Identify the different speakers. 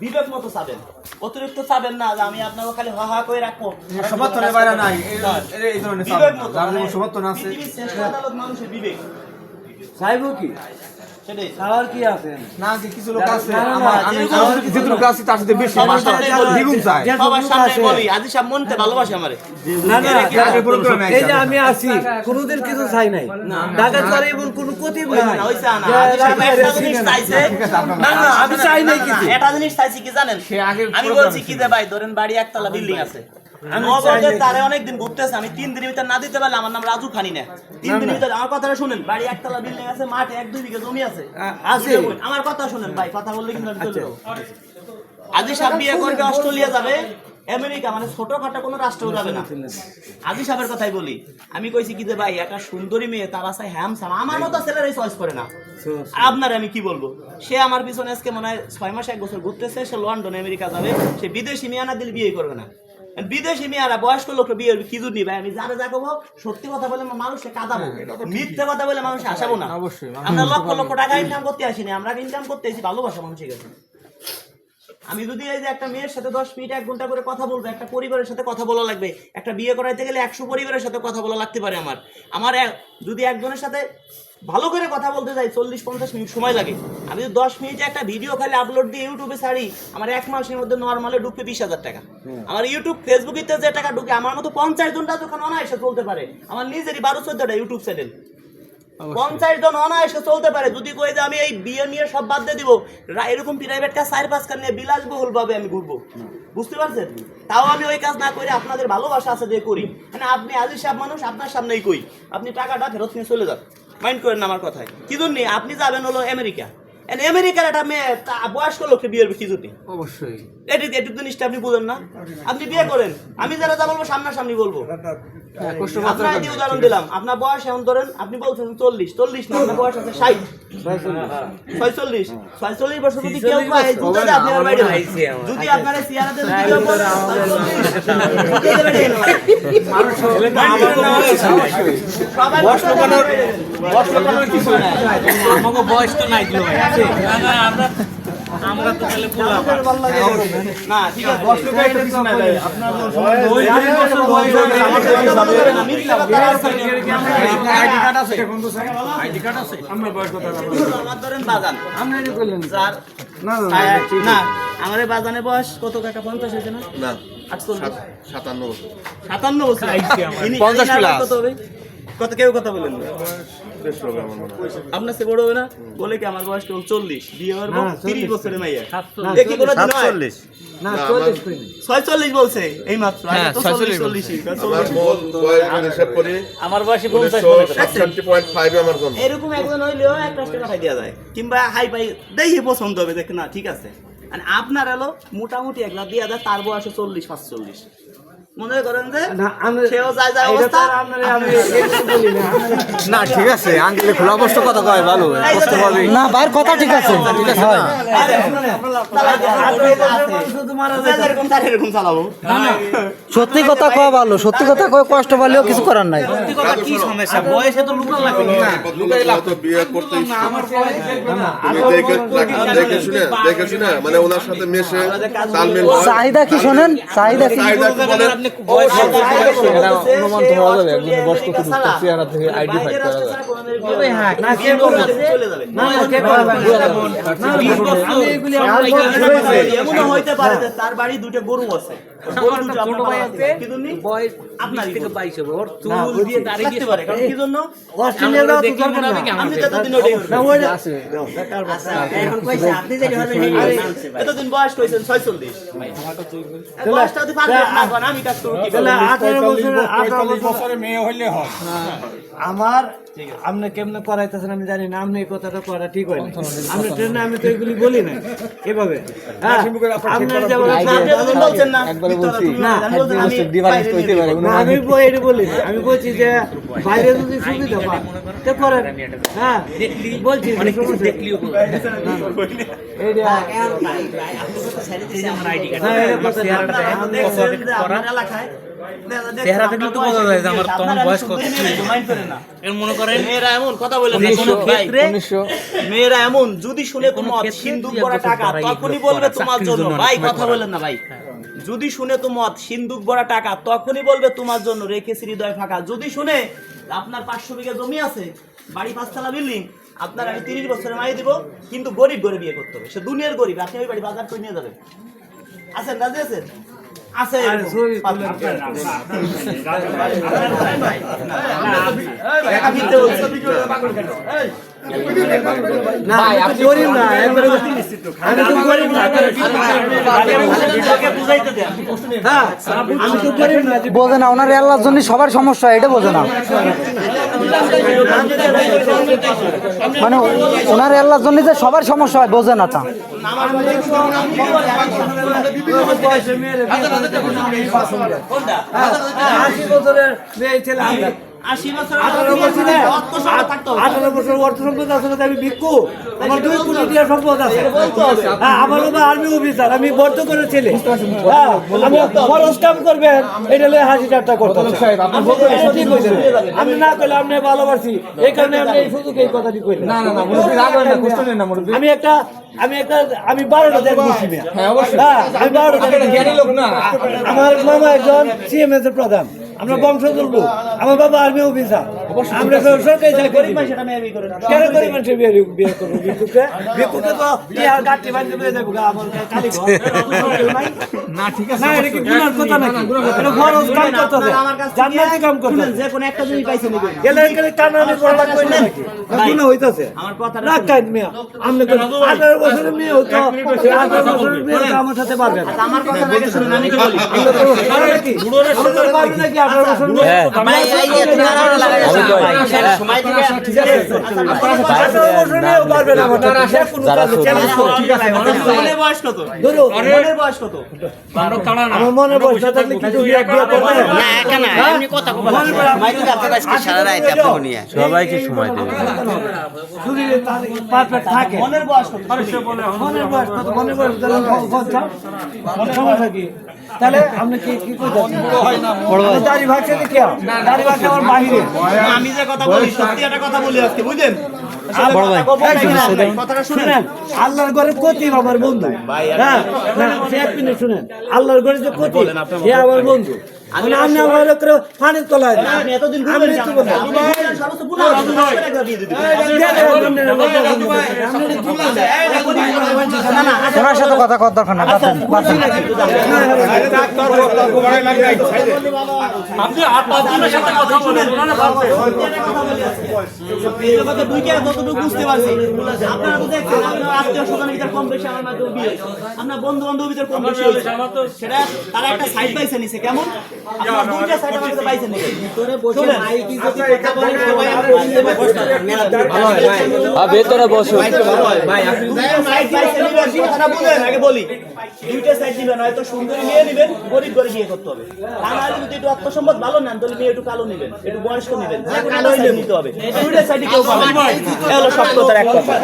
Speaker 1: বিবেক মতো চাবেন। অতিরিক্ত চাবেন না যে আমি আপনাকে খালি হা হা করে রাখব।
Speaker 2: সমর্থনের বাইরে নাই। এই-
Speaker 1: না।
Speaker 2: এই- ধরনের
Speaker 1: বিবেক মতো
Speaker 2: যার
Speaker 1: মানে
Speaker 2: সমর্থন আছে।
Speaker 1: মানুষের বিবেক।
Speaker 3: চাইব কি?
Speaker 1: সেটাই
Speaker 3: চাওয়ার কি আছে?
Speaker 2: না যে কিছু লোক আছে
Speaker 3: না, না, না,
Speaker 2: আমার আমি আমার কিছু লোক আছে তার সাথে বেশি।
Speaker 1: সবার
Speaker 2: মাস্টার
Speaker 1: সামনে বলি।
Speaker 2: দ্বিগুণ চায়
Speaker 1: সবার সামনে বলি আজি সাহেব মনতে ভালোবাসে আমারে।
Speaker 3: না না
Speaker 2: এর আগে প্রোগ্রামে
Speaker 3: এই যে আমি আছি কোনোদিন কিছু চাই নাই। ঢাকা করে এমন কোনো ক্ষতি
Speaker 1: ওই না, ওইসা না। আজি সাহেব একটা জিনিস চাইছে।
Speaker 2: ঠিক আছে, আপনার
Speaker 3: না না আমি চাই নাই কিছু।
Speaker 1: এটা জিনিস চাইছি কি জানেন? আমি বলছি কি যে ভাই ধরেন বাড়ি একতলা বিল্ডিং আছে। তারে ঘুরতেছে আমি তিন দিনের ভিতরে না দিতে পারলে আমার নাম রাজু খানি না। তিন দিনের। ভিতরে আমার কথাটা শুনেন বাড়ি একতলা বিল্ডিং আছে মাঠে এক দুই বিঘা জমি আছে।
Speaker 3: আছে।
Speaker 1: আমার কথা শুনেন ভাই কথা বললে কিন্তু আমি চলে আজি সাহেব বিয়ে করবে অস্ট্রেলিয়া যাবে। আমেরিকা মানে ছোটখাটো কোনো রাষ্ট্রেও যাবে না। আজি সাহেবের কথাই বলি। আমি কইছি কি যে ভাই একটা সুন্দরী মেয়ে তার আছে হ্যামসাম আমার মতো ছেলেরাই চয়েস করে না। আপনার আমি কি বলব? সে আমার পিছনে আজকে মনে হয় ছয় মাস এক বছর ঘুরতেছে সে লন্ডন আমেরিকা যাবে। সে বিদেশি মেয়ে না দিলে বিয়ে করবে না। বিদেশি মেয়েরা বয়স্ক লোক বিয়ে করবে কি জন্য ভাই আমি যারা যা করব সত্যি কথা বলে মানুষকে কাঁদাবো। মিথ্যে কথা বলে মানুষকে আসাবো না।
Speaker 2: অবশ্যই, মানুষ
Speaker 1: আমরা লক্ষ লক্ষ টাকা ইনকাম করতে আসিনি। আমরা ইনকাম করতে আসি ভালোবাসা মানুষের কাছে। আমি যদি এই যে একটা মেয়ের সাথে দশ মিনিট এক ঘণ্টা করে কথা বলব একটা পরিবারের সাথে কথা বলা লাগবে একটা বিয়ে করাইতে গেলে একশো পরিবারের সাথে কথা বলা লাগতে পারে আমার। আমার এক- যদি একজনের সাথে ভালো করে কথা বলতে যাই চল্লিশ পঞ্চাশ মিনিট সময় লাগে। আমি যদি দশ মিনিটে একটা ভিডিও খালি আপলোড দিয়ে ইউটিউবে ছাড়ি আমার এক মাসের মধ্যে নর্মালে ঢুকবে বিশ হাজার টাকা। আমার ইউটিউব ফেসবুকিতে যে টাকা ঢুকে আমার মতো পঞ্চাশ জনটা দোকান অনায়াসে চলতে পারে। আমার নিজেরই বারো চোদ্দটা ইউটিউব চ্যানেল পঞ্চাশ জন অনায়াসে চলতে পারে। যদি কই যে আমি এই বিয়ে নিয়ে সব বাদ দিয়ে দিব এরকম প্রাইভেট কাজ চার পাঁচ কাজ নিয়ে বিলাসবহুল ভাবে আমি ঘুরবো। বুঝতে পারছেন? তাও আমি ওই কাজ না করে আপনাদের ভালোবাসা আছে দিয়ে করি। মানে আপনি আজিজ সাহেব মানুষ আপনার সামনেই কই। আপনি টাকাটা ফেরত নিয়ে চলে যান। মাইন্ড করেন আমার কথায়। কি জন্য? আপনি যাবেন হলো আমেরিকা। আমেরিকার একটা মেয়ে তা বয়স্ক লোককে বিয়ের কি জন্য
Speaker 2: অবশ্যই।
Speaker 1: এটি একটু জিনিসটা আপনি বুঝেন না। আপনি বিয়ে করেন। আমি যারা যা বলব সামনাসামনি বলব।
Speaker 2: হ্যাঁ,
Speaker 1: আপনার একটি উদাহরণ দিলাম। আপনার বয়স এমন ধরেন আপনি বলছেন চল্লিশ। চল্লিশ না আপনার বয়স আছে ষাট। ছয়চল্লিশ। ছয়চল্লিশ বছর যদি কেউ পায় বাইরে যদি আপনার যদি দিয়ে বাইরে গেলেন। সবাই
Speaker 4: বয়স তো নাই আমরা আমরা তো তাহলে
Speaker 1: না ঠিক আছে
Speaker 2: বয়স্ক লোকের একটা কিছু নাই আপনার
Speaker 4: ওই বছর বয়স।
Speaker 2: আইডি কার্ড আছে। আইডি কার্ড আছে। আমার কত
Speaker 1: আমার ধরেন বাগান
Speaker 3: আমরা এটা করলেন
Speaker 1: যার
Speaker 2: না না
Speaker 1: না আমার এই বয়স কত কাকা? পঞ্চাশ হয়েছে না?
Speaker 5: সাতান্ন বছর।
Speaker 1: সাতান্ন বছর? ইনি-
Speaker 2: 50
Speaker 1: ইনার কত হবে? কত কেউ কথা বলেন
Speaker 5: মনে
Speaker 1: আপনার সে বড় হবে না? বলে কি আমার বয়স কেবল চল্লিশ? বিয়ে
Speaker 3: না,
Speaker 1: তিরিশ
Speaker 3: 40
Speaker 1: বছরের মাইয়া। কি কোনো দিন হয়?
Speaker 5: আমার-
Speaker 1: ছয়চল্লিশ বলছে এই মাত্র।
Speaker 2: হ্যাঁ,
Speaker 1: আগে তো
Speaker 2: 46
Speaker 1: চল্লিশ চল্লিশই
Speaker 5: আমার বয়স যদি হিসাব করি
Speaker 4: আমার বয়সে
Speaker 5: উনিশশো সাতষট্টি পয়েন্ট ফাইভে আমার জন্ম।
Speaker 1: এরকম একজন হইলেও এক লাখ পাঠাই দেওয়া যায়। কিংবা হাই পাই দেখি পছন্দ হবে দেখ না ঠিক আছে। আর আপনার এলো মোটামুটি এক লাখ দিয়ে তার বয়সে চল্লিশ পাঁচচল্লিশ। মনে করেন যে
Speaker 3: না,
Speaker 1: সেও যায় যায় অবস্থা
Speaker 3: আমি না,
Speaker 2: ঠিক আছে আঙ্কেল খোলা অবস্থ কথা কয় ভালো
Speaker 6: না ভাইয়ের কথা ঠিক আছে
Speaker 2: ঠিক আছে
Speaker 6: সত্যি কথা কয় ভালো সত্যি কথা কয় কষ্ট পালেও কিছু করার নাই।
Speaker 4: সত্যি কথা কি সমস্যা? বয়সে তো লুকা লাগবে। না
Speaker 5: ভদ্রলোক তো বিয়ে করতে তুমি দেখে দেখে শুনে দেখে শুনে ওনার সাথে মেশে তালমেল।
Speaker 6: চাহিদা কি শোনেন? চাহিদা কি
Speaker 5: চাহিদা কি বলেন?
Speaker 4: আপনি বয়স
Speaker 2: অনুমান তো যাবে, একজন বয়স কত দূর তার চেহারা থেকে identify করা যাবে।
Speaker 1: হ্যাঁ তার বাড়ি দুটো গরু আছে
Speaker 4: মনে
Speaker 1: এতদিন বয়স কইছেন ছয়চল্লিশ বয়সটা আমি কাজ করব?
Speaker 3: আঠারো
Speaker 2: মেয়ে হইলে হয়
Speaker 3: আমার আপনি কেমনে করাইতেছেন আমি জানি না আপনি এই কথাটা করা ঠিক হয় না আমি ট্রেনে আমি তো এগুলি বলি না এভাবে। হ্যাঁ
Speaker 1: না, আমি
Speaker 3: বলি না আমি বলছি যে বাইরে যদি সুবিধা পান তো করেন হ্যাঁ বলছি যে
Speaker 4: অনেক কিছু
Speaker 3: সমস্যা-
Speaker 4: দেখলিও বলবে।
Speaker 3: এইটা
Speaker 4: এই যে আমার আইডি কার্ড।
Speaker 3: না, এটা
Speaker 4: আমার
Speaker 3: কথা না।
Speaker 4: চেহারাটা দেখেন,
Speaker 1: আপনি
Speaker 4: কত
Speaker 1: দেখছেন
Speaker 4: অনেক
Speaker 1: যে
Speaker 4: করা।
Speaker 1: আপনার এলাকায়
Speaker 4: চেহারা দেখলে তো বোঝা যায় যে আমার তখন বয়স কত?
Speaker 1: মেয়ে, mind করেন না।
Speaker 4: এর মনে করেন?
Speaker 1: মেয়েরা এমন কথা বলে যে কোনো ক্ষেত্রে মেয়েরা এমন যদি শুনে
Speaker 4: কোনো
Speaker 1: তোমার
Speaker 4: ক্ষেত্রে
Speaker 1: সিন্ধুক ভরা টাকা তখনই বলবে তোমার জন্য
Speaker 4: জন্য
Speaker 1: ভাই কথা বলেন না ভাই। যদি শুনে তোমার সিন্ধুক ভরা টাকা তখনই বলবে তোমার জন্য রেখেছি হৃদয় ফাঁকা। যদি শুনে আপনার পাঁচশো বিঘা জমি আছে বাড়ি পাঁচতলা বিল্ডিং আপনার আমি তিরিশ বছরে মাই দিব কিন্তু গরিব গরিব বিয়ে করতে হবে। সে দুনিয়ার গরিব আপনি ওই বাড়ি বাজার করে নিয়ে যাবেন। আছেন রাজি আছেন? আছে
Speaker 3: হ্যাঁ
Speaker 6: বোঝে না ওনার আল্লাহর জন্য সবার সমস্যা এটা বোঝে না। মানে ওনার আল্লাহর জন্য যে সবার সমস্যা হয় বোঝে না তা।
Speaker 1: কোনটা
Speaker 3: হ্যাঁ, আশি বছরের আঠারো বছরে। আঠারো বছর অর্থ সম্পদ আছে না আমি ভিক্ষু। আমার দুই কোটি টাকা সম্পদ আছে। হ্যাঁ আমার বাবা আর্মি অফিসার আমি বর্ধ করে ছেলে। হ্যাঁ আমি খরচ কাম করবেন এটা লয়ে হাসি ঠাট্টা করতে হবে।
Speaker 2: সাহেব, আপনি
Speaker 3: এটা ঠিক হয়েছে। আমি না করলে আপনি ভালোবাসি। এই কারণে আপনি এই সুযোগ এই কথাটি কইলেন
Speaker 2: না না না মুরব্বী রাগ হয় না কষ্ট নেন না
Speaker 3: আমি একটা আমি একটা আমি বারোটা দেখ।
Speaker 2: হ্যাঁ অবশ্যই।
Speaker 3: হ্যাঁ আমি বারোটা
Speaker 2: জ্ঞানী লোক না।
Speaker 3: আমার মামা একজন সিএমএস এর প্রধান। আমরা বংশ লোক আমার বাবা আর্মি অফিসার। আমরা সব সরকারি চাকরি
Speaker 1: গরিব না।
Speaker 3: কেন করে মানুষের বিয়ে বিয়ে করব? ভিক্ষুকে ভিক্ষুকে তো কি আর গাঁটটি বাঁধতে যাব আমার কালী
Speaker 2: না ঠিক আছে
Speaker 3: না এটা কি গুনার কথা নাকি? এটা ফরজ কাম করতে হবে। জান্নাতি কাম করতে
Speaker 1: যে কোনো একটা জিনিস পাইছে নিবেন।
Speaker 3: গেলে গেলে কানা আমি বড় লাগবে না নাকি হইতাছে।
Speaker 1: আমার কথাটা
Speaker 3: না কাইন মিয়া। আপনি তো 18 বছরের মেয়ে হইতো। 18 বছরের মেয়ে আমার সাথে পারবে না।
Speaker 1: আমার কথা আগে শুনুন, আমি কি বলি?
Speaker 3: পারবে নাকি? নাকি? 18 বছরের মেয়ে
Speaker 1: ভাই, এই যে তুমি আর আরও লাগাই যাচ্ছ, ভাই, সময় দিবে, ঠিক আছে?
Speaker 3: 18 বছরের মেয়েও পারবে না আমার সাথে। সে কোনো কাজে চ্যালেঞ্জ করে
Speaker 1: ঠিক আছে, ভাই, মনের বয়স কত?
Speaker 3: ধরো
Speaker 1: মনের বয়স কত?
Speaker 3: আমার মনে বয়স না থাকলে কিছু বিয়ে বিয়ে করবে
Speaker 7: না। একা না এমনি কথা কব না। সময় দিলে আপনার আজকে সারা রাত আপনাকে নিয়ে
Speaker 8: সবাইকে সময় দেবে।
Speaker 3: থাকে।
Speaker 1: মনের বয়স
Speaker 3: মনের বয়স মনের বয়স তাহলে পঞ্চাশ সমস্যা কি তাহলে আপনি কি কি করতে দাড়ি ভাগছে কি দাড়ি ভাগছে আমার বাহিরে।
Speaker 1: আমি যে কথা বলি সত্যি একটা কথা বলি আজকে বুঝলেন? কথাটা শুনেন।
Speaker 3: শুনেন। আল্লাহর ঘরে আমার বন্ধু। হ্যাঁ মিনিট। শুনেন। আল্লাহর ঘরে যে কতি সে আমার বন্ধু। আমি আমার করে পানির তলায়
Speaker 1: আপনি এতদিন
Speaker 3: আমি
Speaker 1: করে
Speaker 6: সাথে কথা কর দরকার না পাতেন
Speaker 1: যতটুকু বুঝতে পারছি আপনারা তো দেখছেন আপনার আত্মীয় স্বজনের ভিতর কম বেশি আমার মাধ্যমে বিয়ে আপনার বন্ধু বান্ধব ভিতর কম বেশি সেটা তারা একটা সাইড পাইছে নিছে কেমন? ভিতরে বসে মাইকি যদি কথা বলে দুইটা সাইড নিবেন আগে বলি। দুইটা সাইড নিবেন হয়তো সুন্দরী মেয়ে নিবেন গরিব করে বিয়ে করতে হবে। তা নাহলে যদি একটু আত্মসম্পদ ভালো নেন তাহলে মেয়ে একটু কালো নিবেন একটু বয়স্ক নিবেন। side নিতে হবে। দুইটা সাইডে কেউ পাবে হলো সব কথার এক কথা।